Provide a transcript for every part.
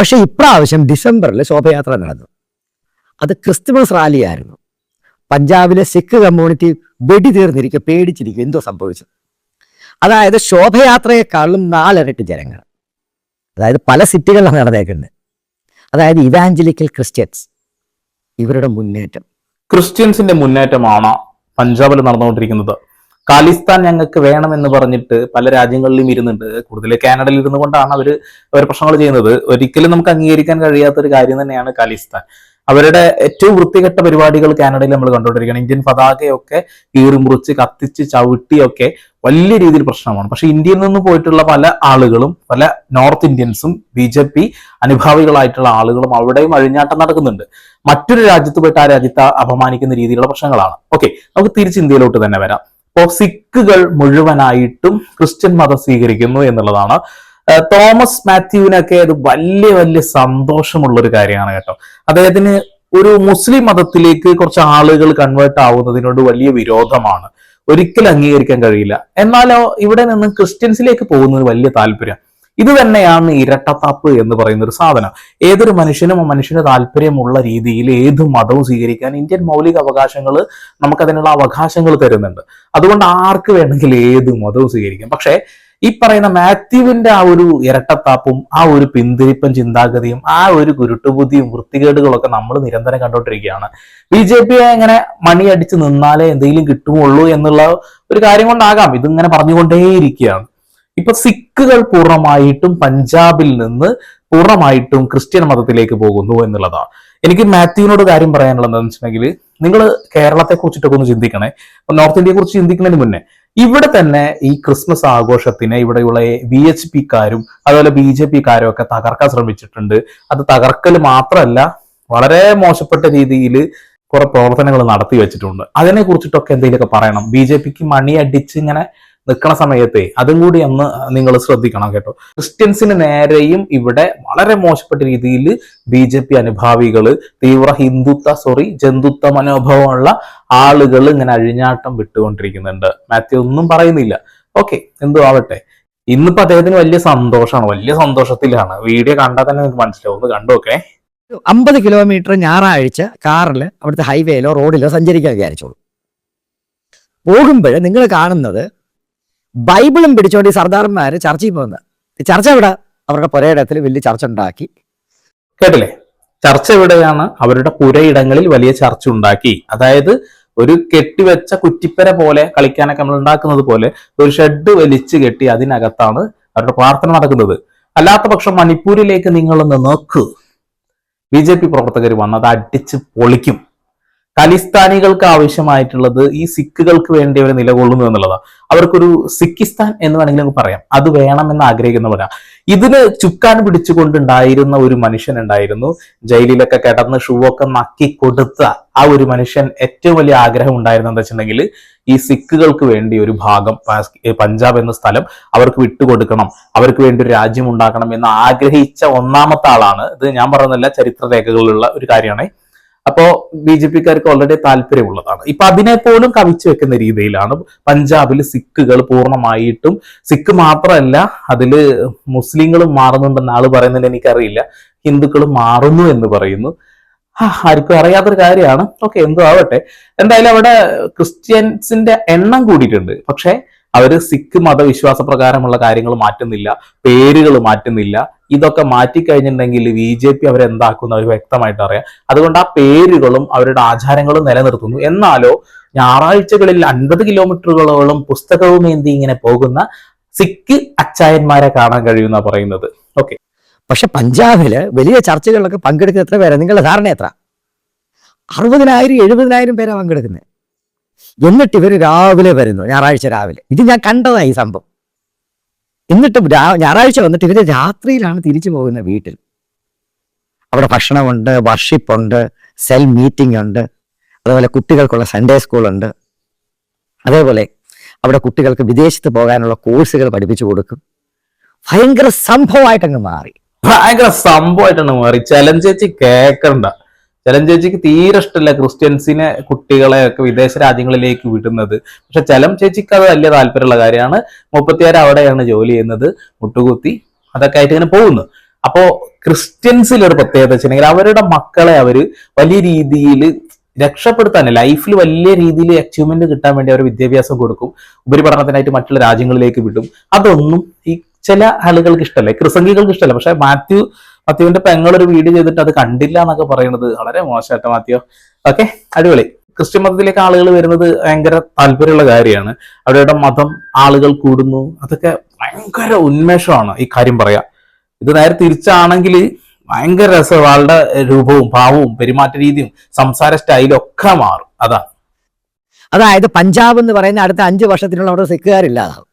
പക്ഷെ ഇപ്രാവശ്യം ഡിസംബറിൽ ശോഭയാത്ര നടന്നു. അത് ക്രിസ്തുമസ് റാലി ആയിരുന്നു പഞ്ചാബിലെ സിഖ് കമ്മ്യൂണിറ്റി വെടി തീർന്നിരിക്കുക പേടിച്ചിരിക്കും എന്തോ സംഭവിച്ചു. അതായത് ശോഭയാത്രയെക്കാളും നാലിരട്ടി ജനങ്ങൾ. അതായത് പല സിറ്റികളിലാണ് നടന്നേക്കുന്നത്. അതായത് ഇവാഞ്ചലിക്കൽ ക്രിസ്ത്യൻസ് ഇവരുടെ മുന്നേറ്റം. ക്രിസ്ത്യൻസിന്റെ മുന്നേറ്റമാണ് പഞ്ചാബിൽ നടന്നുകൊണ്ടിരിക്കുന്നത്. ഖാലിസ്ഥാൻ ഞങ്ങൾക്ക് വേണമെന്ന് പറഞ്ഞിട്ട് പല രാജ്യങ്ങളിലും ഇരുന്നുണ്ട്. കൂടുതൽ കാനഡയിൽ ഇരുന്നു കൊണ്ടാണ് അവർ അവർ പ്രശ്നങ്ങൾ ചെയ്യുന്നത്. ഒരിക്കലും നമുക്ക് അംഗീകരിക്കാൻ കഴിയാത്ത ഒരു കാര്യം തന്നെയാണ് ഖാലിസ്ഥാൻ. അവരുടെ ഏറ്റവും വൃത്തികെട്ട പരിപാടികൾ കാനഡയിൽ നമ്മൾ കണ്ടുകൊണ്ടിരിക്കുകയാണ്. ഇന്ത്യൻ പതാകയൊക്കെ കീറി മുറിച്ച് കത്തിച്ച് ചവിട്ടിയൊക്കെ വലിയ രീതിയിൽ പ്രശ്നമാണ്. പക്ഷെ ഇന്ത്യയിൽ നിന്ന് പോയിട്ടുള്ള പല ആളുകളും പല നോർത്ത് ഇന്ത്യൻസും ബി ജെ പി അനുഭാവികളായിട്ടുള്ള ആളുകളും അവിടെയും അഴിഞ്ഞാട്ടം നടക്കുന്നുണ്ട്. മറ്റൊരു രാജ്യത്ത് പോയിട്ട് ആ രാജ്യത്തെ അപമാനിക്കുന്ന രീതിയിലുള്ള പ്രശ്നങ്ങളാണ്. ഓക്കെ നമുക്ക് തിരിച്ച് ഇന്ത്യയിലോട്ട് തന്നെ വരാം. അപ്പോൾ സിഖുകൾ മുഴുവനായിട്ടും ക്രിസ്ത്യൻ മതം സ്വീകരിക്കുന്നു എന്നുള്ളതാണ്. തോമസ് മാത്യുവിനൊക്കെ അത് വലിയ വലിയ സന്തോഷമുള്ള ഒരു കാര്യമാണ് കേട്ടോ. അദ്ദേഹത്തിന് ഒരു മുസ്ലിം മതത്തിലേക്ക് കുറച്ച് ആളുകൾ കൺവേർട്ട് ആവുന്നതിനോട് വലിയ വിരോധമാണ്. ഒരിക്കലും അംഗീകരിക്കാൻ കഴിയില്ല. എന്നാലോ ഇവിടെ നിന്ന് ക്രിസ്ത്യൻസിലേക്ക് പോകുന്നത് വലിയ താല്പര്യം. ഇത് തന്നെയാണ് ഇരട്ടത്താപ്പ് എന്ന് പറയുന്ന ഒരു സാധനം. ഏതൊരു മനുഷ്യനും മനുഷ്യന് താല്പര്യമുള്ള രീതിയിൽ ഏത് മതവും സ്വീകരിക്കാൻ ഇന്ത്യൻ മൗലിക അവകാശങ്ങൾ നമുക്കതിനുള്ള അവകാശങ്ങൾ തരുന്നുണ്ട്. അതുകൊണ്ട് ആർക്ക് വേണമെങ്കിൽ ഏത് മതവും സ്വീകരിക്കാം. പക്ഷേ ഈ പറയുന്ന മാത്യുവിന്റെ ആ ഒരു ഇരട്ടത്താപ്പും ആ ഒരു പിന്തിരിപ്പൻ ചിന്താഗതിയും ആ ഒരു കുരുട്ടുബുദ്ധിയും വൃത്തികേടുകളൊക്കെ നമ്മൾ നിരന്തരം കണ്ടോണ്ടിരിക്കുകയാണ് ബി ജെ പി എങ്ങനെ മണിയടിച്ച് നിന്നാലേ എന്തെങ്കിലും കിട്ടുമുള്ളൂ എന്നുള്ള ഒരു കാര്യം കൊണ്ടാകാം. ഇതിങ്ങനെ പറഞ്ഞുകൊണ്ടേയിരിക്കുകയാണ്. ഇപ്പൊ സിഖുകൾ പൂർണമായിട്ടും പഞ്ചാബിൽ നിന്ന് പൂർണമായിട്ടും ക്രിസ്ത്യൻ മതത്തിലേക്ക് പോകുന്നു എന്നുള്ളതാണ്. എനിക്ക് മാത്യുവിനോട് കാര്യം പറയാനുള്ളത് എന്താണെന്ന് വെച്ചിട്ടുണ്ടെങ്കിൽ നിങ്ങൾ കേരളത്തെ കുറിച്ചിട്ടൊക്കെ ഒന്ന് ചിന്തിക്കണേ. നോർത്ത് ഇന്ത്യയെ കുറിച്ച് ചിന്തിക്കുന്നതിന് മുന്നേ ഇവിടെ തന്നെ ഈ ക്രിസ്മസ് ആഘോഷത്തിന് ഇവിടെയുള്ള വി എച്ച് പിക്കാരും അതുപോലെ ബി ജെ പിക്കാരും ഒക്കെ തകർക്കാൻ ശ്രമിച്ചിട്ടുണ്ട്. അത് തകർക്കൽ മാത്രമല്ല വളരെ മോശപ്പെട്ട രീതിയിൽ കുറെ പ്രവർത്തനങ്ങൾ നടത്തി വെച്ചിട്ടുണ്ട്. അതിനെ കുറിച്ചിട്ടൊക്കെ എന്തെങ്കിലുമൊക്കെ പറയണം. ബി ജെ പിക്ക് മണി അടിച്ച് ഇങ്ങനെ നിൽക്കണ സമയത്തെ അതും കൂടി ഒന്ന് നിങ്ങൾ ശ്രദ്ധിക്കണം കേട്ടോ. ക്രിസ്ത്യൻസിന് നേരെയും ഇവിടെ വളരെ മോശപ്പെട്ട രീതിയിൽ ബി ജെ പി അനുഭാവികൾ തീവ്ര ഹിന്ദുത്വ സോറി ജന്തുത്വ മനോഭാവമുള്ള ആളുകൾ ഇങ്ങനെ അഴിഞ്ഞാട്ടം വിട്ടുകൊണ്ടിരിക്കുന്നുണ്ട്. മാത്യു ഒന്നും പറയുന്നില്ല. ഓക്കെ എന്തോ ആവട്ടെ. ഇന്നിപ്പോ അദ്ദേഹത്തിന് വലിയ സന്തോഷമാണ് വലിയ സന്തോഷത്തിലാണ്. വീഡിയോ കണ്ടാൽ തന്നെ നിങ്ങൾക്ക് മനസ്സിലാവും. കണ്ടു ഓക്കെ അമ്പത് കിലോമീറ്റർ ഞായറാഴ്ച കാറിൽ അവിടുത്തെ ഹൈവേയിലോ റോഡിലോ സഞ്ചരിക്കാൻ വിചാരിച്ചോളൂ. പോകുമ്പോൾ നിങ്ങൾ കാണുന്നത് ബൈബിളും പിടിച്ചോണ്ട് ഈ സർദാർമാർ ചർച്ചയിൽ പോകുന്നത് ഈ ചർച്ച ഇവിടെ അവരുടെ പുരയിടത്തിൽ വലിയ ചർച്ച ഉണ്ടാക്കി. കേട്ടില്ലേ? ചർച്ച എവിടെയാണ്? അവരുടെ പുരയിടങ്ങളിൽ വലിയ ചർച്ച ഉണ്ടാക്കി. അതായത് ഒരു കെട്ടിവെച്ച കുറ്റിപ്പര പോലെ കളിക്കാനൊക്കെ നമ്മൾ ഉണ്ടാക്കുന്നത് പോലെ ഒരു ഷെഡ് വലിച്ചു കെട്ടി അതിനകത്താണ് അവരുടെ പ്രാർത്ഥന നടക്കുന്നത്. അല്ലാത്ത പക്ഷം മണിപ്പൂരിലേക്ക് നിങ്ങളൊന്ന് നോക്ക്. ബി ജെ പി പ്രവർത്തകർ വന്നത് അടിച്ച് പൊളിക്കും. ഖലിസ്ഥാനികൾക്ക് ആവശ്യമായിട്ടുള്ളത് ഈ സിഖുകൾക്ക് വേണ്ടി അവർ നിലകൊള്ളുന്നു എന്നുള്ളതാണ്. അവർക്കൊരു സിഖിസ്ഥാൻ എന്ന് വേണമെങ്കിൽ നമുക്ക് പറയാം. അത് വേണമെന്ന് ആഗ്രഹിക്കുന്നവരാണ് ഇതിന് ചുക്കാൻ പിടിച്ചുകൊണ്ടുണ്ടായിരുന്ന ഒരു മനുഷ്യൻ ഉണ്ടായിരുന്നു. ജയിലിലൊക്കെ കിടന്ന് ഷൂവൊക്കെ നക്കി കൊടുത്ത ആ ഒരു മനുഷ്യൻ ഏറ്റവും വലിയ ആഗ്രഹം ഉണ്ടായിരുന്നത് എന്താ വെച്ചിട്ടുണ്ടെങ്കിൽ ഈ സിഖുകൾക്ക് വേണ്ടി ഒരു ഭാഗം പഞ്ചാബ് എന്ന സ്ഥലം അവർക്ക് വിട്ടുകൊടുക്കണം. അവർക്ക് വേണ്ടി ഒരു രാജ്യം ഉണ്ടാക്കണം എന്ന് ആഗ്രഹിച്ച ഒന്നാമത്തെ ആളാണ്. ഇത് ഞാൻ പറയുന്നില്ല ചരിത്ര രേഖകളിലുള്ള ഒരു കാര്യമാണ്. അപ്പോ ബി ജെ പിക്കാർക്ക് ഓൾറെഡി താല്പര്യമുള്ളതാണ്. ഇപ്പൊ അതിനെ പോലും കവിച്ചു വെക്കുന്ന രീതിയിലാണ് പഞ്ചാബിൽ സിഖുകൾ പൂർണമായിട്ടും സിഖ് മാത്രമല്ല അതിൽ മുസ്ലിങ്ങളും മാറുന്നുണ്ടെന്ന് ആൾ പറയുന്നത് എനിക്കറിയില്ല ഹിന്ദുക്കൾ മാറുന്നു എന്ന് പറയുന്നു. ആർക്കും അറിയാത്തൊരു കാര്യമാണ്. ഓക്കെ എന്തോ ആവട്ടെ. എന്തായാലും അവിടെ ക്രിസ്ത്യൻസിന്റെ എണ്ണം കൂടിയിട്ടുണ്ട്. പക്ഷെ അവർ സിഖ് മതവിശ്വാസ പ്രകാരമുള്ള കാര്യങ്ങൾ മാറ്റുന്നില്ല പേരുകൾ മാറ്റുന്നില്ല. ഇതൊക്കെ മാറ്റിക്കഴിഞ്ഞിട്ടുണ്ടെങ്കിൽ ബി ജെ പി അവരെന്താക്കുന്ന? അവർ വ്യക്തമായിട്ട് അറിയാം അതുകൊണ്ട് ആ പേരുകളും അവരുടെ ആചാരങ്ങളും നിലനിർത്തുന്നു. എന്നാലോ ഞായറാഴ്ചകളിൽ അൻപത് കിലോമീറ്ററുകളോളം പുസ്തകവും ഏന്തി ഇങ്ങനെ പോകുന്ന സിഖ് അച്ചായന്മാരെ കാണാൻ കഴിയുന്ന പറയുന്നത്. ഓക്കെ. പക്ഷെ പഞ്ചാബിൽ വലിയ ചർച്ചകളിലൊക്കെ പങ്കെടുക്കുന്ന എത്ര പേരാണ് നിങ്ങളുടെ ധാരണ എത്ര? അറുപതിനായിരം എഴുപതിനായിരം പേരാണ് പങ്കെടുക്കുന്നത് എന്നിട്ട് ഇവർ രാവിലെ വരുന്നു ഞായറാഴ്ച രാവിലെ. ഇത് ഞാൻ കണ്ടതാണ് ഈ സംഭവം. എന്നിട്ട് ഞായറാഴ്ച വന്നിട്ട് ഇവർ രാത്രിയിലാണ് തിരിച്ചു പോകുന്നത് വീട്ടിൽ. അവിടെ ഭക്ഷണമുണ്ട് വർഷിപ്പുണ്ട് സെൽ മീറ്റിംഗ് ഉണ്ട് അതുപോലെ കുട്ടികൾക്കുള്ള സൺഡേ സ്കൂളുണ്ട് അതേപോലെ അവിടെ കുട്ടികൾക്ക് വിദേശത്ത് പോകാനുള്ള കോഴ്സുകൾ പഠിപ്പിച്ചു കൊടുക്കും. ഭയങ്കര സംഭവമായിട്ടങ്ങ് മാറി. ഭയങ്കര സംഭവമായിട്ടാണ് മാറി. ചലഞ്ചേച്ചി കേക്കണ്ട. ചലഞ്ചേച്ചിക്ക് തീരെ ഇഷ്ടമല്ല ക്രിസ്ത്യൻസിനെ കുട്ടികളെ ഒക്കെ വിദേശ രാജ്യങ്ങളിലേക്ക് വിടുന്നത്. പക്ഷെ ചലം ചേച്ചിക്ക് അത് വലിയ താല്പര്യമുള്ള കാര്യമാണ്. മുപ്പത്തിയാറ് അവിടെയാണ് ജോലി ചെയ്യുന്നത്. മുട്ടുകുത്തി അതൊക്കെ ആയിട്ട് ഇങ്ങനെ പോകുന്നു. അപ്പോ ക്രിസ്ത്യൻസിൽ ഒരു പ്രത്യേകത വെച്ചിട്ടുണ്ടെങ്കിൽ അവരുടെ മക്കളെ അവർ വലിയ രീതിയിൽ രക്ഷപ്പെടുത്താൻ ലൈഫിൽ വലിയ രീതിയിൽ അച്ചീവ്മെന്റ് കിട്ടാൻ വേണ്ടി അവർ വിദ്യാഭ്യാസം കൊടുക്കും. ഉപരിപഠനത്തിനായിട്ട് മറ്റുള്ള രാജ്യങ്ങളിലേക്ക് വിടും. അതൊന്നും ഈ ചില ആളുകൾക്ക് ഇഷ്ടമല്ല. ക്രിസംഗികൾക്ക് ഇഷ്ടമല്ല. പക്ഷെ മാത്യു മാത്യുവിന്റെ ഒരു വീഡിയോ ചെയ്തിട്ട് അത് കണ്ടില്ല എന്നൊക്കെ പറയുന്നത് വളരെ മോശമായിട്ട് മാത്യു. ഓക്കെ അടിപൊളി. ക്രിസ്ത്യൻ മതത്തിലേക്ക് ആളുകൾ വരുന്നത് ഭയങ്കര താല്പര്യമുള്ള കാര്യമാണ്. അവരുടെ മതം ആളുകൾ കൂടുന്നു. അതൊക്കെ ഭയങ്കര ഉന്മേഷമാണ് ഈ കാര്യം പറയാ ഇത് നേരെ തിരിച്ചാണെങ്കിൽ ഭയങ്കര രസം ആളുടെ രൂപവും ഭാവവും പെരുമാറ്റ രീതിയും സംസാര സ്റ്റൈലും ഒക്കെ മാറും. അതാ അതായത് പഞ്ചാബ് എന്ന് പറയുന്ന അടുത്ത അഞ്ച് വർഷത്തിനുള്ള അവിടെ സിക്കുകാരില്ലാതാവും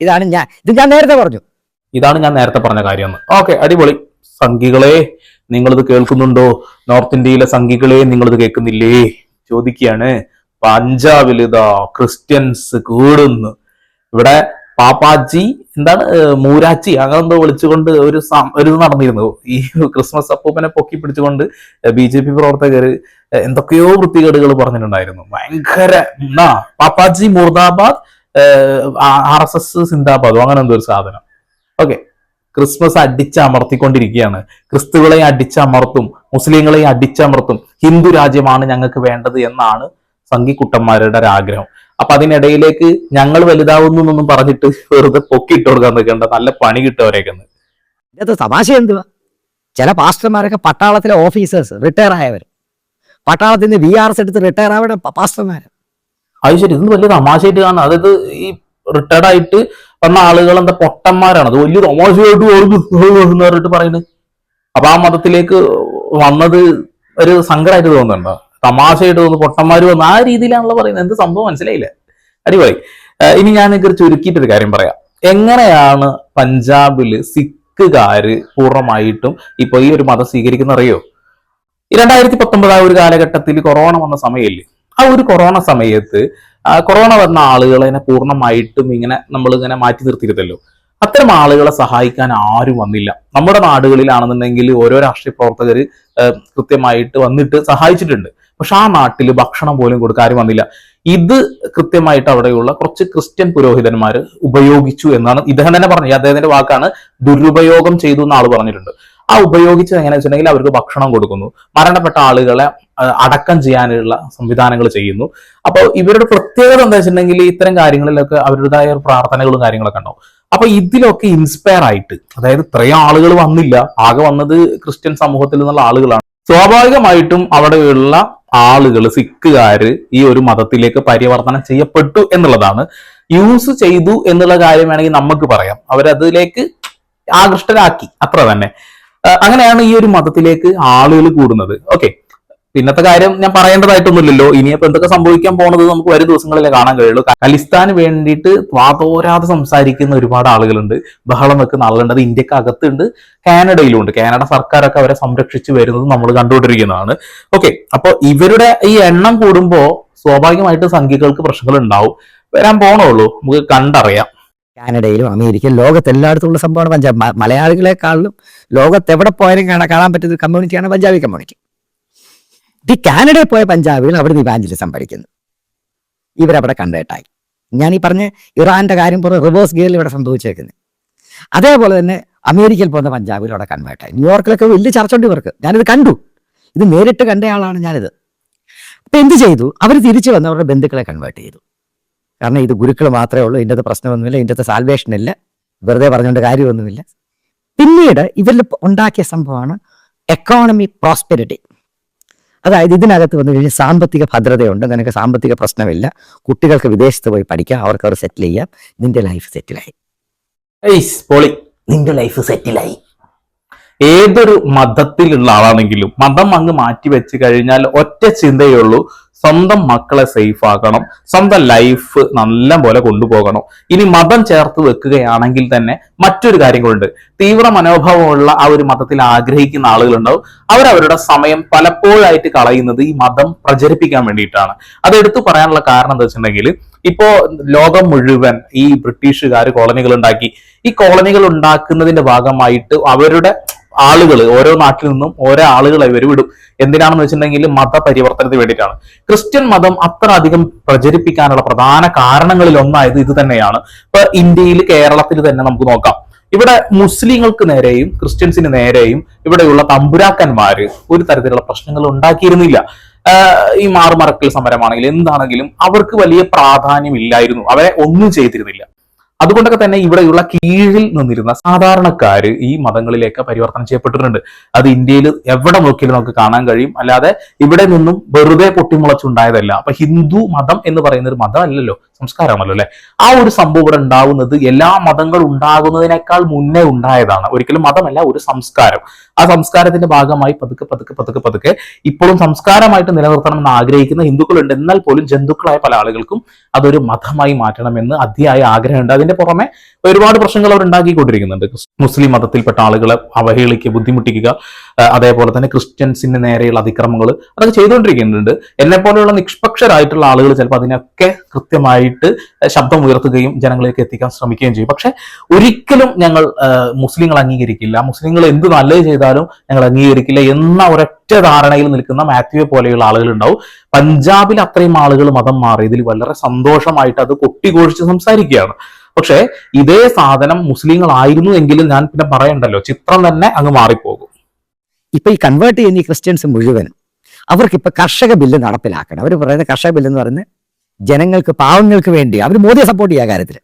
ഇതാണ് ഞാൻ ഇത് ഞാൻ നേരത്തെ പറഞ്ഞു. ഇതാണ് ഞാൻ നേരത്തെ പറഞ്ഞ കാര്യം. ഓക്കെ അടിപൊളി. സംഘികളെ നിങ്ങളിത് കേൾക്കുന്നുണ്ടോ? നോർത്ത് ഇന്ത്യയിലെ സംഘികളെ നിങ്ങളിത് കേൾക്കുന്നില്ലേ? ചോദിക്കുകയാണ്. പഞ്ചാബിൽ ഇതാ ക്രിസ്ത്യൻസ് കൂടുന്നു. ഇവിടെ പാപ്പാജി എന്താണ് മൂരാച്ചി അങ്ങനെ എന്തോ വിളിച്ചുകൊണ്ട് ഒരു ഒരു നടന്നിരുന്നു. ഈ ക്രിസ്മസ് അപ്പൂപ്പനെ പൊക്കി പിടിച്ചുകൊണ്ട് ബി ജെ പി പ്രവർത്തകർ എന്തൊക്കെയോ വൃത്തികേടുകൾ പറഞ്ഞിട്ടുണ്ടായിരുന്നു. ഭയങ്കര പാപ്പാജി മുർദാബാദ് ആർ എസ് എസ് സിന്ദാബാദോ അങ്ങനെ എന്തോ ഒരു സാധനം. Okay Christmas അടിച്ചമർത്തിക്കൊണ്ടിരിക്കുകയാണ്. ക്രിസ്തുക്കളെ അടിച്ചമർത്തും മുസ്ലിങ്ങളെ അടിച്ചമർത്തും ഹിന്ദു രാജ്യമാണ് ഞങ്ങൾക്ക് വേണ്ടത് എന്നാണ് സംഘിക്കുട്ടന്മാരുടെ ഒരു ആഗ്രഹം. അപ്പൊ അതിനിടയിലേക്ക് ഞങ്ങൾ വലുതാവുന്നു എന്നൊന്നും പറഞ്ഞിട്ട് വെറുതെ പൊക്കിയിട്ട് കൊടുക്കാൻ നിൽക്കേണ്ട. നല്ല പണി കിട്ടുവരേക്ക് ഇന്നത്തെ തമാശ എന്തുവാ? ചില പാസ്റ്റർമാരൊക്കെ പട്ടാളത്തിലെ ഓഫീസേഴ്സ് റിട്ടയർ ആയവർ പട്ടാളത്തിൽ നിന്ന് വി ആർ എസ് എടുത്ത് റിട്ടയർ ആവണ പാസ്റ്റർമാർ അത് ശരി. ഇത് വലിയ തമാശയായിട്ട് കാണുന്നത് അതായത് ഈ റിട്ടയർഡ് ആയിട്ട് വന്ന ആളുകൾ എന്താ പൊട്ടന്മാരാണ്? അത് വലിയ തമാശയായിട്ട് എന്ന് പറഞ്ഞിട്ട് പറയുന്നത്. അപ്പൊ ആ മതത്തിലേക്ക് വന്നത് ഒരു സങ്കടമായിട്ട് തോന്നുന്നുണ്ടോ? തമാശയായിട്ട് തോന്നുന്നു പൊട്ടന്മാർ വന്നു ആ രീതിയിലാണല്ലോ പറയുന്നത്. എന്ത് സംഭവം മനസ്സിലായില്ല. അടിപൊളി. ഇനി ഞാൻ നിങ്ങൾക്ക് ചുരുക്കിയിട്ടൊരു കാര്യം പറയാം. എങ്ങനെയാണ് പഞ്ചാബിൽ സിഖുകാര് പൂർണമായിട്ടും ഇപ്പൊ ഈ ഒരു മതം സ്വീകരിക്കുന്ന അറിയോ രണ്ടായിരത്തി പത്തൊമ്പത് ആ ഒരു കാലഘട്ടത്തിൽ കൊറോണ വന്ന സമയമില്ലേ? ആ ഒരു കൊറോണ സമയത്ത് കൊറോണ വന്ന ആളുകളെ പൂർണമായിട്ടും ഇങ്ങനെ നമ്മൾ ഇങ്ങനെ മാറ്റി നിർത്തിയിരുന്നല്ലോ. അത്തരം ആളുകളെ സഹായിക്കാൻ ആരും വന്നില്ല. നമ്മുടെ നാടുകളിലാണെന്നുണ്ടെങ്കിൽ ഓരോ രാഷ്ട്രീയ പ്രവർത്തകർ കൃത്യമായിട്ട് വന്നിട്ട് സഹായിച്ചിട്ടുണ്ട്. പക്ഷെ ആ നാട്ടിൽ ഭക്ഷണം പോലും കൊടുക്കാൻ ആരും വന്നില്ല. ഇത് കൃത്യമായിട്ട് അവിടെയുള്ള കുറച്ച് ക്രിസ്ത്യൻ പുരോഹിതന്മാർ ഉപയോഗിച്ചു എന്നാണ് ഇദ്ദേഹം തന്നെ പറഞ്ഞത്. അദ്ദേഹത്തിന്റെ വാക്കാണ് ദുരുപയോഗം ചെയ്തു എന്ന് ആൾ പറഞ്ഞിട്ടുണ്ട്. ആ ഉപയോഗിച്ചത് എങ്ങനെയാണെന്ന് വെച്ചിട്ടുണ്ടെങ്കിൽ അവർക്ക് ഭക്ഷണം കൊടുക്കുന്നു. മരണപ്പെട്ട ആളുകളെ അടക്കം ചെയ്യാനുള്ള സംവിധാനങ്ങൾ ചെയ്യുന്നു. അപ്പോൾ ഇവരുടെ പ്രത്യേകത എന്താ വെച്ചിട്ടുണ്ടെങ്കിൽ ഇത്തരം കാര്യങ്ങളിലൊക്കെ അവരുടേതായ പ്രാർത്ഥനകളും കാര്യങ്ങളൊക്കെ ഉണ്ടാവും. അപ്പൊ ഇതിലൊക്കെ ഇൻസ്പയർ ആയിട്ട് അതായത് ഇത്രയും ആളുകൾ വന്നില്ല ആകെ വന്നത് ക്രിസ്ത്യൻ സമൂഹത്തിൽ നിന്നുള്ള ആളുകളാണ്. സ്വാഭാവികമായിട്ടും അവിടെയുള്ള ആളുകൾ സിഖുകാര് ഈ ഒരു മതത്തിലേക്ക് പരിവർത്തനം ചെയ്യപ്പെട്ടു എന്നുള്ളതാണ്. യൂസ് ചെയ്തു എന്നുള്ള കാര്യം വേണമെങ്കിൽ നമുക്ക് പറയാം. അവരതിലേക്ക് ആകൃഷ്ടരാക്കി. അത്ര തന്നെ. അങ്ങനെയാണ് ഈ ഒരു മതത്തിലേക്ക് ആളുകൾ കൂടുന്നത്. ഓക്കെ പിന്നത്തെ കാര്യം ഞാൻ പറയേണ്ടതായിട്ടൊന്നുമില്ലല്ലോ. ഇനിയിപ്പോ എന്തൊക്കെ സംഭവിക്കാൻ പോണത് നമുക്ക് വരും ദിവസങ്ങളിലേ കാണാൻ കഴിയുള്ളൂ. ഖലിസ്ഥാന് വേണ്ടിയിട്ട് വാതോരാതെ സംസാരിക്കുന്ന ഒരുപാട് ആളുകളുണ്ട്. ബഹളം വെക്കുന്ന ആളുകളുണ്ട്. അത് ഇന്ത്യയ്ക്ക് അകത്തുണ്ട് കാനഡയിലുണ്ട്. കാനഡ സർക്കാരൊക്കെ അവരെ സംരക്ഷിച്ചു വരുന്നത് നമ്മൾ കണ്ടുകൊണ്ടിരിക്കുന്നതാണ്. ഓക്കെ അപ്പൊ ഇവരുടെ ഈ എണ്ണം കൂടുമ്പോ സ്വാഭാവികമായിട്ട് സംഖ്യകൾക്ക് പ്രശ്നങ്ങൾ ഉണ്ടാവും വരാൻ പോണുള്ളൂ നമുക്ക് കണ്ടറിയാം. കാനഡയിലും അമേരിക്കയിലും ലോകത്ത് എല്ലായിടത്തുള്ള സംഭവമാണ് പഞ്ചാബ്. മലയാളികളെക്കാളും ലോകത്ത് എവിടെ പോയാലും കാണാൻ കാണാൻ പറ്റുന്ന കമ്മ്യൂണിറ്റിയാണ് പഞ്ചാബി കമ്മ്യൂണിറ്റി. ഈ കാനഡയിൽ പോയ പഞ്ചാബികൾ അവിടെ നിന്ന് ഇവാഞ്ചലിസം പഠിക്കുന്നു ഇവരവിടെ കണ്ടേട്ടായി ഞാൻ ഈ പറഞ്ഞ ഇറാന്റെ കാര്യം പോലെ റിവേഴ്സ് ഗിയറിൽ ഇവിടെ സംഭവിച്ചേക്കുന്നത് അതേപോലെ തന്നെ അമേരിക്കയിൽ പോകുന്ന പഞ്ചാബിൽ അവിടെ കൺവേർട്ടായി ന്യൂയോർക്കിലൊക്കെ വലിയ ചർച്ച ഉണ്ട് ഇവർക്ക്. ഞാനിത് കണ്ടു. ഇത് നേരിട്ട് കണ്ട ആളാണ് ഞാനിത്. അപ്പൊ എന്ത് ചെയ്തു? അവർ തിരിച്ചു വന്ന് അവരുടെ ബന്ധുക്കളെ കൺവേർട്ട് ചെയ്തു. കാരണം ഇത് ഗുരുക്കൾ മാത്രമേ ഉള്ളൂ ഇതിന്റെ പ്രശ്നമൊന്നുമില്ല ഇതിന്റെ സാൽവേഷൻ ഇല്ല വെറുതെ പറഞ്ഞുകൊണ്ട് കാര്യമൊന്നുമില്ല. പിന്നീട് ഇവരിൽ ഉണ്ടാക്കിയ സംഭവമാണ് എക്കോണമി പ്രോസ്പെരിറ്റി അതായത് ഇതിനകത്ത് വന്നു കഴിഞ്ഞാൽ സാമ്പത്തിക ഭദ്രതയുണ്ട് നിനക്ക് സാമ്പത്തിക പ്രശ്നമില്ല കുട്ടികൾക്ക് വിദേശത്ത് പോയി പഠിക്കാം അവർക്ക് അവർ സെറ്റിൽ ചെയ്യാം നിന്റെ ലൈഫ് സെറ്റിലായി പൊളി. നിന്റെ ലൈഫ് സെറ്റിലായി ഏതൊരു മതത്തിലുള്ള ആളാണെങ്കിലും മതം അങ്ങ് മാറ്റി വെച്ച് കഴിഞ്ഞാൽ ഒറ്റ ചിന്തയേ ഉള്ളൂ സ്വന്തം മക്കളെ സേഫ് ആക്കണം. സ്വന്തം ലൈഫ് നല്ല പോലെ കൊണ്ടുപോകണം. ഇനി മതം ചേർത്ത് വെക്കുകയാണെങ്കിൽ തന്നെ മറ്റൊരു കാര്യങ്ങളുണ്ട്. തീവ്ര മനോഭാവമുള്ള ആ ഒരു മതത്തിൽ ആഗ്രഹിക്കുന്ന ആളുകളുണ്ടാവും. അവരവരുടെ സമയം പലപ്പോഴായിട്ട് കളയുന്നത് ഈ മതം പ്രചരിപ്പിക്കാൻ വേണ്ടിയിട്ടാണ്. അത് എടുത്തു പറയാനുള്ള കാരണം എന്താ വെച്ചിട്ടുണ്ടെങ്കിൽ ഇപ്പോ ലോകം മുഴുവൻ ഈ ബ്രിട്ടീഷുകാർ കോളനികൾ ഉണ്ടാക്കി. ഈ കോളനികൾ ഉണ്ടാക്കുന്നതിന്റെ ഭാഗമായിട്ട് അവരുടെ ആളുകൾ ഓരോ നാട്ടിൽ നിന്നും ഓരോ ആളുകളെ ഇവർ വിടും. എന്തിനാണെന്ന് വെച്ചിട്ടുണ്ടെങ്കിൽ മതപരിവർത്തനത്തിന് വേണ്ടിയിട്ടാണ്. ക്രിസ്ത്യൻ മതം അത്ര അധികം പ്രചരിപ്പിക്കാനുള്ള പ്രധാന കാരണങ്ങളിൽ ഒന്നായത് ഇത് തന്നെയാണ്. ഇപ്പൊ ഇന്ത്യയിൽ കേരളത്തിൽ തന്നെ നമുക്ക് നോക്കാം. ഇവിടെ മുസ്ലിങ്ങൾക്ക് നേരെയും ക്രിസ്ത്യൻസിന് നേരെയും ഇവിടെയുള്ള തമ്പുരാക്കന്മാര് ഒരു തരത്തിലുള്ള പ്രശ്നങ്ങൾ ഉണ്ടാക്കിയിരുന്നില്ല. ഈ മാറുമറക്കൽ സമരമാണെങ്കിലും എന്താണെങ്കിലും അവർക്ക് വലിയ പ്രാധാന്യം ഇല്ലായിരുന്നു അവരെ ഒന്നും ചെയ്തിരുന്നില്ല. അതുകൊണ്ടൊക്കെ തന്നെ ഇവിടെയുള്ള കീഴിൽ നിന്നിരുന്ന സാധാരണക്കാര് ഈ മതങ്ങളിലേക്ക് പരിവർത്തനം ചെയ്യപ്പെട്ടിട്ടുണ്ട്. അത് ഇന്ത്യയിൽ എവിടെ നോക്കിയാലും നമുക്ക് കാണാൻ കഴിയും. അല്ലാതെ ഇവിടെ നിന്നും വെറുതെ പൊട്ടിമുളച്ചുണ്ടായതല്ല. അപ്പൊ ഹിന്ദു മതം എന്ന് പറയുന്ന ഒരു മതമല്ലല്ലോ. സംസ്കാരമാണല്ലോ അല്ലെ? ആ ഒരു സംഭവം ഇവിടെ ഉണ്ടാകുന്നത് എല്ലാ മതങ്ങൾ ഉണ്ടാകുന്നതിനേക്കാൾ മുന്നേ ഉണ്ടായതാണ്. ഒരിക്കലും മതമല്ല ഒരു സംസ്കാരം. ആ സംസ്കാരത്തിന്റെ ഭാഗമായി പതുക്കെ പതുക്കെ പതുക്കെ പതുക്കെ ഇപ്പോഴും സംസ്കാരമായിട്ട് നിലനിർത്തണം എന്ന് ആഗ്രഹിക്കുന്ന ഹിന്ദുക്കളുണ്ട്. എന്നാൽ പോലും ജന്തുക്കളായ പല ആളുകൾക്കും അതൊരു മതമായി മാറ്റണമെന്ന് അതിയായ ആഗ്രഹമുണ്ട്. അതിന്റെ പുറമെ ഒരുപാട് പ്രശ്നങ്ങൾ അവർ ഉണ്ടാക്കിക്കൊണ്ടിരിക്കുന്നുണ്ട്. മുസ്ലിം മതത്തിൽപ്പെട്ട ആളുകളെ അവഹേളിക്കുക ബുദ്ധിമുട്ടിക്കുക അതേപോലെ തന്നെ ക്രിസ്ത്യൻസിന് നേരെയുള്ള അതിക്രമങ്ങൾ അതൊക്കെ ചെയ്തുകൊണ്ടിരിക്കുന്നുണ്ട്. എന്നെ പോലെയുള്ള നിഷ്പക്ഷരായിട്ടുള്ള ആളുകൾ ചിലപ്പോൾ അതിനൊക്കെ കൃത്യമായിട്ട് ശബ്ദം ഉയർത്തുകയും ജനങ്ങളിലേക്ക് എത്തിക്കാൻ ശ്രമിക്കുകയും ചെയ്യും. പക്ഷെ ഒരിക്കലും ഞങ്ങൾ മുസ്ലിങ്ങൾ അംഗീകരിക്കില്ല. മുസ്ലിങ്ങൾ എന്ത് നല്ലത് ചെയ്താലും ഞങ്ങൾ അംഗീകരിക്കില്ല എന്ന ഒരൊറ്റ ധാരണയിൽ നിൽക്കുന്ന മാത്യുവെ പോലെയുള്ള ആളുകൾ ഉണ്ടാവും പഞ്ചാബിൽ അത്രയും ആളുകൾ മതം മാറിയതിൽ വളരെ സന്തോഷമായിട്ട് അത് കൊട്ടിഘോഷിച്ച് സംസാരിക്കുകയാണ്. പക്ഷേ ഇതേ സാധനം മുസ്ലിങ്ങളായിരുന്നു എങ്കിലും ഞാൻ പിന്നെ പറയണ്ടല്ലോ ചിത്രം തന്നെ അങ്ങ് മാറിപ്പോകും. ഇപ്പൊ ഈ കൺവേർട്ട് ചെയ്യുന്ന ഈ ക്രിസ്ത്യൻസ് മുഴുവനും അവർക്ക് ഇപ്പൊ കർഷക ബില്ല് നടപ്പിലാക്കണം. അവർ പറയുന്ന കർഷക ബില്ല് എന്ന് പറയുന്നത് ജനങ്ങൾക്ക് പാവങ്ങൾക്ക് വേണ്ടി അവർ മോദിയെ സപ്പോർട്ട് ചെയ്യുക കാര്യത്തിൽ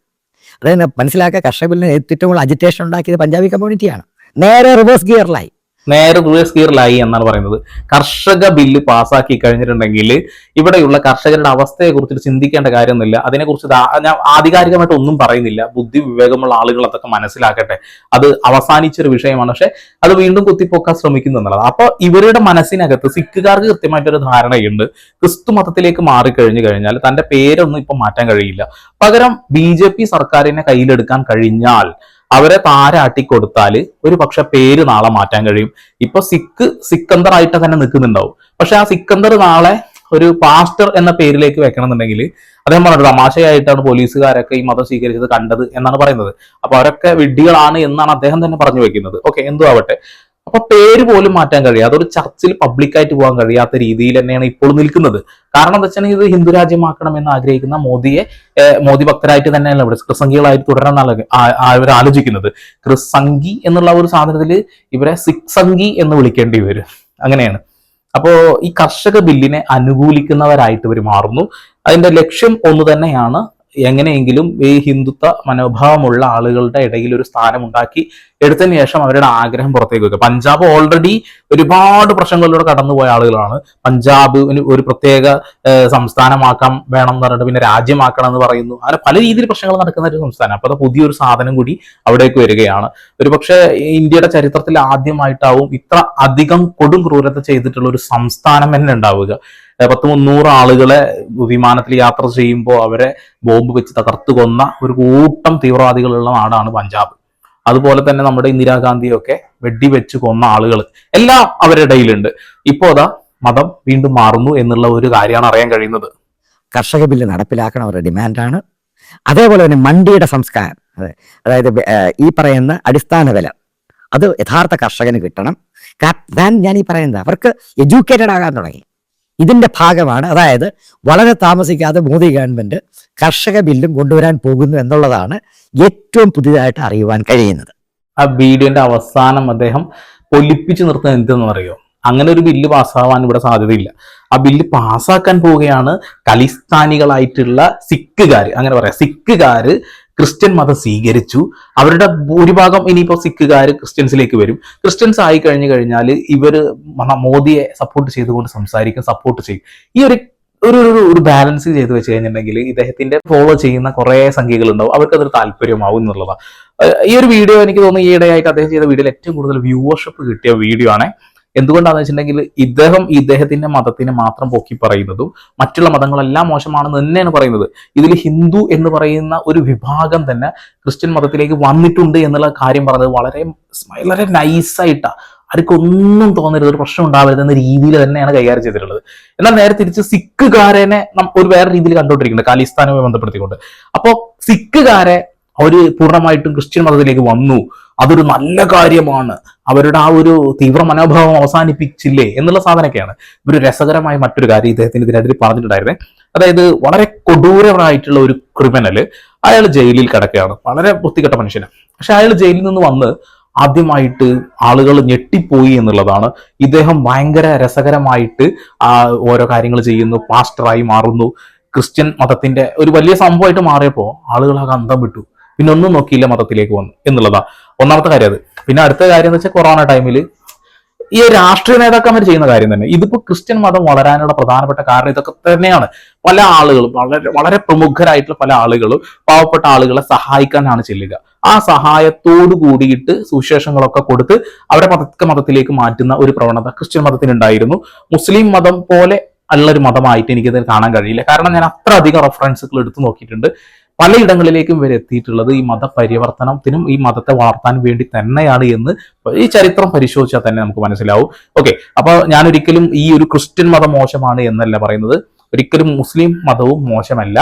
അതായത് മനസ്സിലാക്കുക കർഷക ബില്ലിന് ഏറ്റവും കൂടുതൽ അജിറ്റേഷൻ ഉണ്ടാക്കിയത് പഞ്ചാബി കമ്മ്യൂണിറ്റിയാണ് നേരെ റിവേഴ്സ് ഗിയറിലായി നേരെ റിവേഴ്സ് സ്കീറിലായി എന്നാണ് പറയുന്നത്. കർഷക ബില്ല് പാസ്സാക്കി കഴിഞ്ഞിട്ടുണ്ടെങ്കിൽ ഇവിടെയുള്ള കർഷകരുടെ അവസ്ഥയെ കുറിച്ചിട്ട് ചിന്തിക്കേണ്ട കാര്യമൊന്നുമില്ല. അതിനെക്കുറിച്ച് ഞാൻ ആധികാരികമായിട്ട് ഒന്നും പറയുന്നില്ല. ബുദ്ധി വിവേകമുള്ള ആളുകൾ അതൊക്കെ മനസ്സിലാക്കട്ടെ. അത് അവസാനിച്ചൊരു വിഷയമാണ്. പക്ഷെ അത് വീണ്ടും കുത്തിപ്പൊക്കാൻ ശ്രമിക്കുന്നു എന്നുള്ളത്. അപ്പൊ ഇവരുടെ മനസ്സിനകത്ത് സിഖുകാർക്ക് കൃത്യമായിട്ടൊരു ധാരണയുണ്ട്. ക്രിസ്തു മതത്തിലേക്ക് മാറിക്കഴിഞ്ഞു കഴിഞ്ഞാൽ തന്റെ പേരൊന്നും ഇപ്പൊ മാറ്റാൻ കഴിയില്ല. പകരം ബി സർക്കാരിനെ കയ്യിലെടുക്കാൻ കഴിഞ്ഞാൽ അവരെ താരാട്ടി കൊടുത്താൽ ഒരു പക്ഷെ പേര് നാളെ മാറ്റാൻ കഴിയും. ഇപ്പൊ സിക്ക് സിക്കന്ദർ ആയിട്ട് തന്നെ നിൽക്കുന്നുണ്ടാവും. പക്ഷെ ആ സിക്കന്ദർ നാളെ ഒരു പാസ്റ്റർ എന്ന പേരിലേക്ക് വെക്കണം എന്നുണ്ടെങ്കിൽ അദ്ദേഹം പറഞ്ഞത് തമാശയായിട്ടാണ് പോലീസുകാരൊക്കെ ഈ മതം സ്വീകരിച്ചത് കണ്ടത് എന്നാണ് പറയുന്നത്. അപ്പൊ അവരൊക്കെ വിഡ്ഢികളാണ് എന്നാണ് അദ്ദേഹം തന്നെ പറഞ്ഞു വെക്കുന്നത്. ഓക്കെ എന്തു ആവട്ടെ അപ്പൊ പേര് പോലും മാറ്റാൻ കഴിയും. അതൊരു ചർച്ചിൽ പബ്ലിക്കായിട്ട് പോകാൻ കഴിയാത്ത രീതിയിൽ തന്നെയാണ് ഇപ്പോൾ നിൽക്കുന്നത്. കാരണം എന്താ വെച്ചാൽ ഇത് ഹിന്ദു രാജ്യമാക്കണം എന്ന് ആഗ്രഹിക്കുന്ന മോദിയെ മോദി ഭക്തരായിട്ട് തന്നെയാണ് ഇവിടെ ക്രിസംഖികളായിട്ട് തുടരാൻ അവർ ആലോചിക്കുന്നത്. ക്രിസംഗി എന്നുള്ള ഒരു സാധനത്തിൽ ഇവരെ സിക്സംഗി എന്ന് വിളിക്കേണ്ടി വരും. അങ്ങനെയാണ്. അപ്പോ ഈ കർഷക ബില്ലിനെ അനുകൂലിക്കുന്നവരായിട്ട് ഇവർ മാറുന്നു. അതിന്റെ ലക്ഷ്യം ഒന്ന് തന്നെയാണ് എങ്ങനെയെങ്കിലും ഈ ഹിന്ദുത്വ മനോഭാവമുള്ള ആളുകളുടെ ഇടയിൽ ഒരു സ്ഥാനം ഉണ്ടാക്കി എടുത്തതിന് ശേഷം അവരുടെ ആഗ്രഹം പുറത്തേക്ക് വെക്കുക പഞ്ചാബ് ഓൾറെഡി ഒരുപാട് പ്രശ്നങ്ങളിലൂടെ കടന്നുപോയ ആളുകളാണ്. പഞ്ചാബ് ഒരു പ്രത്യേക സംസ്ഥാനമാക്കാൻ വേണം എന്ന് പറഞ്ഞിട്ട് പിന്നെ രാജ്യമാക്കണം എന്ന് പറയുന്നു. അങ്ങനെ പല രീതിയിൽ പ്രശ്നങ്ങൾ നടക്കുന്ന ഒരു സംസ്ഥാനം. അപ്പൊ അത് പുതിയൊരു സാധനം കൂടി അവിടേക്ക് വരികയാണ്. ഒരു പക്ഷേ ഇന്ത്യയുടെ ചരിത്രത്തിൽ ആദ്യമായിട്ടാവും ഇത്ര അധികം കൊടും ക്രൂരത ചെയ്തിട്ടുള്ള ഒരു സംസ്ഥാനം തന്നെ ഉണ്ടാവുക. പത്ത് മുന്നൂറ് ആളുകളെ വിമാനത്തിൽ യാത്ര ചെയ്യുമ്പോൾ അവരെ ബോംബ് വെച്ച് തകർത്ത് കൊന്ന ഒരു കൂട്ടം തീവ്രവാദികളുള്ള നാടാണ് പഞ്ചാബ്. അതുപോലെ തന്നെ നമ്മുടെ ഇന്ദിരാഗാന്ധിയൊക്കെ വെടിവെച്ച് കൊന്ന ആളുകൾ എല്ലാം അവരുടെ ഇടയിലുണ്ട്. ഇപ്പോ അതാ മതം വീണ്ടും മാറുന്നു എന്നുള്ള ഒരു കാര്യമാണ് അറിയാൻ കഴിയുന്നത്. കർഷക ബില്ല് നടപ്പിലാക്കണം അവരുടെ ഡിമാൻഡാണ്. അതേപോലെ തന്നെ മണ്ടിയുടെ സംസ്കാരം. അതെ. അതായത് ഈ പറയുന്ന അടിസ്ഥാന വില അത് യഥാർത്ഥ കർഷകന് കിട്ടണം. ഞാൻ ഈ പറയുന്നത് അവർക്ക് എഡ്യൂക്കേറ്റഡ് ആകാൻ തുടങ്ങി. ഇതിന്റെ ഭാഗമാണ്. അതായത് വളരെ താമസിക്കാതെ മോദി ഗവൺമെന്റ് കർഷക ബില്ലും കൊണ്ടുവരാൻ പോകുന്നു എന്നുള്ളതാണ് ഏറ്റവും പുതിയതായിട്ട് അറിയുവാൻ കഴിയുന്നത്. ആ വീഡിയോന്റെ അവസാനം അദ്ദേഹം പൊലിപ്പിച്ചു നിർത്തുന്നത് എന്തെന്ന് അറിയോ? അങ്ങനെ ഒരു ബില്ല് പാസ്സാവാൻ ഇവിടെ സാധ്യതയില്ല. ആ ബില്ല് പാസ്സാക്കാൻ പോവുകയാണ് കലിസ്ഥാനികളായിട്ടുള്ള സിഖുകാർ അങ്ങനെ പറയാം. സിഖുകാര് ക്രിസ്ത്യൻ മതം സ്വീകരിച്ചു. അവരുടെ ഭൂരിഭാഗം ഇനിയിപ്പോ സിഖുകാർ ക്രിസ്ത്യൻസിലേക്ക് വരും. ക്രിസ്ത്യൻസ് ആയി കഴിഞ്ഞു കഴിഞ്ഞാൽ ഇവർ മോദിയെ സപ്പോർട്ട് ചെയ്തുകൊണ്ട് സംസാരിക്കും സപ്പോർട്ട് ചെയ്യും. ഈ ഒരു ഒരു ഒരു ബാലൻസ് ചെയ്ത് വെച്ച് കഴിഞ്ഞിട്ടുണ്ടെങ്കിൽ ഇദ്ദേഹത്തിന്റെ ഫോളോ ചെയ്യുന്ന കുറെ സംഖ്യകൾ ഉണ്ടാവും അവർക്ക് അതൊരു താല്പര്യമാവും എന്നുള്ളതാണ് ഈ ഒരു വീഡിയോ എനിക്ക് തോന്നുന്നു ഈയിടെയായിട്ട് അദ്ദേഹം ചെയ്ത വീഡിയോയിൽ ഏറ്റവും കൂടുതൽ വ്യൂവർഷിപ്പ് കിട്ടിയ വീഡിയോ ആണ്. എന്തുകൊണ്ടാണെന്ന് വെച്ചിട്ടുണ്ടെങ്കിൽ ഇദ്ദേഹം ഇദ്ദേഹത്തിന്റെ മതത്തിനെ മാത്രം പൊക്കി പറയുന്നതും മറ്റുള്ള മതങ്ങളെല്ലാം മോശമാണെന്ന് തന്നെയാണ് പറയുന്നത്. ഇതിൽ ഹിന്ദു എന്ന് പറയുന്ന ഒരു വിഭാഗം തന്നെ ക്രിസ്ത്യൻ മതത്തിലേക്ക് വന്നിട്ടുണ്ട് എന്നുള്ള കാര്യം പറഞ്ഞത് വളരെ വളരെ നൈസായിട്ടാണ് ആർക്കൊന്നും തോന്നരുത് ഒരു പ്രശ്നം ഉണ്ടാവരുത് എന്ന രീതിയിൽ തന്നെയാണ് കൈകാര്യം ചെയ്തിട്ടുള്ളത്. എന്നാൽ നേരെ തിരിച്ച് സിഖുകാരനെ ഒരു വേറെ രീതിയിൽ കണ്ടുകൊണ്ടിരിക്കുന്നത് കാലിസ്ഥാനുമായി ബന്ധപ്പെടുത്തിക്കൊണ്ട്. അപ്പോ സിഖുകാരെ അവർ പൂർണമായിട്ടും ക്രിസ്ത്യൻ മതത്തിലേക്ക് വന്നു. അതൊരു നല്ല കാര്യമാണ്. അവരുടെ ആ ഒരു തീവ്ര മനോഭാവം അവസാനിപ്പിച്ചില്ലേ എന്നുള്ള സാധനമൊക്കെയാണ്. ഒരു രസകരമായ മറ്റൊരു കാര്യം ഇദ്ദേഹത്തിന് ഇതിനെതിരെ പറഞ്ഞിട്ടുണ്ടായിരുന്നേ. അതായത് വളരെ കൊടൂരമായിട്ടുള്ള ഒരു ക്രിമിനൽ അയാൾ ജയിലിൽ കിടക്കുകയാണ്. വളരെ വൃത്തികെട്ട മനുഷ്യന് പക്ഷെ അയാൾ ജയിലിൽ നിന്ന് വന്ന് ആദ്യമായിട്ട് ആളുകൾ ഞെട്ടിപ്പോയി എന്നുള്ളതാണ് ഇദ്ദേഹം ഭയങ്കര രസകരമായിട്ട് ഓരോ കാര്യങ്ങൾ ചെയ്യുന്നു പാസ്റ്ററായി മാറുന്നു. ക്രിസ്ത്യൻ മതത്തിന്റെ ഒരു വലിയ സംഭവമായിട്ട് മാറിയപ്പോൾ ആളുകൾ ആ അന്തം വിട്ടു. പിന്നെ ഒന്നും നോക്കിയില്ല മതത്തിലേക്ക് വന്നു എന്നുള്ളതാ ഒന്നാമത്തെ കാര്യം അത്. പിന്നെ അടുത്ത കാര്യം എന്ന് വെച്ചാൽ കൊറോണ ടൈമിൽ ഈ രാഷ്ട്രീയ നേതാക്കന്മാർ ചെയ്യുന്ന കാര്യം തന്നെ. ഇതിപ്പോ ക്രിസ്ത്യൻ മതം വളരാനുള്ള പ്രധാനപ്പെട്ട കാരണം ഇതൊക്കെ തന്നെയാണ്. പല ആളുകളും വളരെ വളരെ പ്രമുഖരായിട്ടുള്ള പല ആളുകളും പാവപ്പെട്ട ആളുകളെ സഹായിക്കാനാണ് ചെല്ലുക. ആ സഹായത്തോട് കൂടിയിട്ട് സുവിശേഷങ്ങളൊക്കെ കൊടുത്ത് അവരെ പതുക്കെ മതത്തിലേക്ക് മാറ്റുന്ന ഒരു പ്രവണത ക്രിസ്ത്യൻ മതത്തിനുണ്ടായിരുന്നു. മുസ്ലിം മതം പോലെ ഉള്ള ഒരു മതമായിട്ട് എനിക്കത് കാണാൻ കഴിയില്ല. കാരണം ഞാൻ അത്ര അധികം റെഫറൻസുകൾ എടുത്തു നോക്കിയിട്ടുണ്ട്. പലയിടങ്ങളിലേക്കും വരെ എത്തിയിട്ടുള്ളത് ഈ മതപരിവർത്തനത്തിനും ഈ മതത്തെ വളർത്താൻ വേണ്ടി തന്നെയാണ് എന്ന് ഈ ചരിത്രം പരിശോധിച്ചാൽ തന്നെ നമുക്ക് മനസ്സിലാവും. ഓക്കെ അപ്പൊ ഞാൻ ഒരിക്കലും ഈ ഒരു ക്രിസ്ത്യൻ മതം മോശമാണ് എന്നല്ല പറയുന്നത്. ഒരിക്കലും മുസ്ലിം മതവും മോശമല്ല.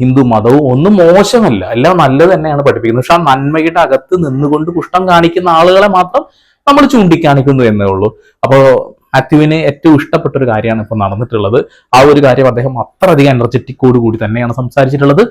ഹിന്ദു മതവും ഒന്നും മോശമല്ല. എല്ലാം നല്ലത് തന്നെയാണ് പഠിപ്പിക്കുന്നത്. പക്ഷെ ആ നന്മയുടെ അകത്ത് നിന്നുകൊണ്ട് കുഷ്ഠം കാണിക്കുന്ന ആളുകളെ മാത്രം നമ്മൾ ചൂണ്ടിക്കാണിക്കുന്നു എന്നേ ഉള്ളൂ. അപ്പോൾ മാത്യുവിന് ഏറ്റവും ഇഷ്ടപ്പെട്ട ഒരു കാര്യമാണ് ഇപ്പോൾ നടന്നിട്ടുള്ളത്. ആ ഒരു കാര്യം അദ്ദേഹം അത്രയധികം എനർജറ്റിക്കോട് കൂടി തന്നെയാണ് സംസാരിച്ചിട്ടുള്ളത്.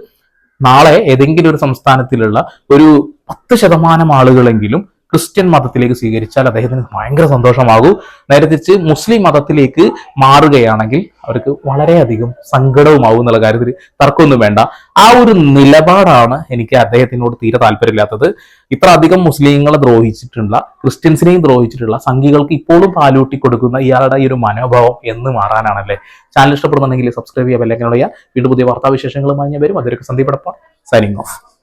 നാളെ ഏതെങ്കിലും ഒരു സംസ്ഥാനത്തിലുള്ള ഒരു പത്ത് ശതമാനം ആളുകളെങ്കിലും ക്രിസ്ത്യൻ മതത്തിലേക്ക് സ്വീകരിച്ചാൽ അദ്ദേഹത്തിന് ഭയങ്കര സന്തോഷമാകും. നേരെ തിരിച്ച് മുസ്ലിം മതത്തിലേക്ക് മാറുകയാണെങ്കിൽ അവർക്ക് വളരെയധികം സങ്കടവുമാവും എന്നുള്ള കാര്യത്തിൽ തർക്കമൊന്നും വേണ്ട. ആ ഒരു നിലപാടാണ് എനിക്ക് അദ്ദേഹത്തിനോട് തീരെ താല്പര്യമില്ലാത്തത്. ഇത്ര അധികം മുസ്ലിങ്ങളെ ദ്രോഹിച്ചിട്ടുള്ള ക്രിസ്ത്യൻസിനെയും ദ്രോഹിച്ചിട്ടുള്ള സംഘികൾക്ക് ഇപ്പോഴും പാലൂട്ടി കൊടുക്കുന്ന ഇയാളുടെ ഈ ഒരു മനോഭാവം എന്ന് മാറാനാണല്ലേ? ചാനൽ ഇഷ്ടപ്പെടുന്നുണ്ടെങ്കിൽ സബ്സ്ക്രൈബ് ചെയ്യുക ബെല്ലൈക്കൻ ചെയ്യുക. വീണ്ടും പുതിയ വാർത്താവിശേഷങ്ങളുമായി ഞാൻ വരും. അതിലൊക്കെ സന്ദീപ് സൈനിങ് ഓഫ്.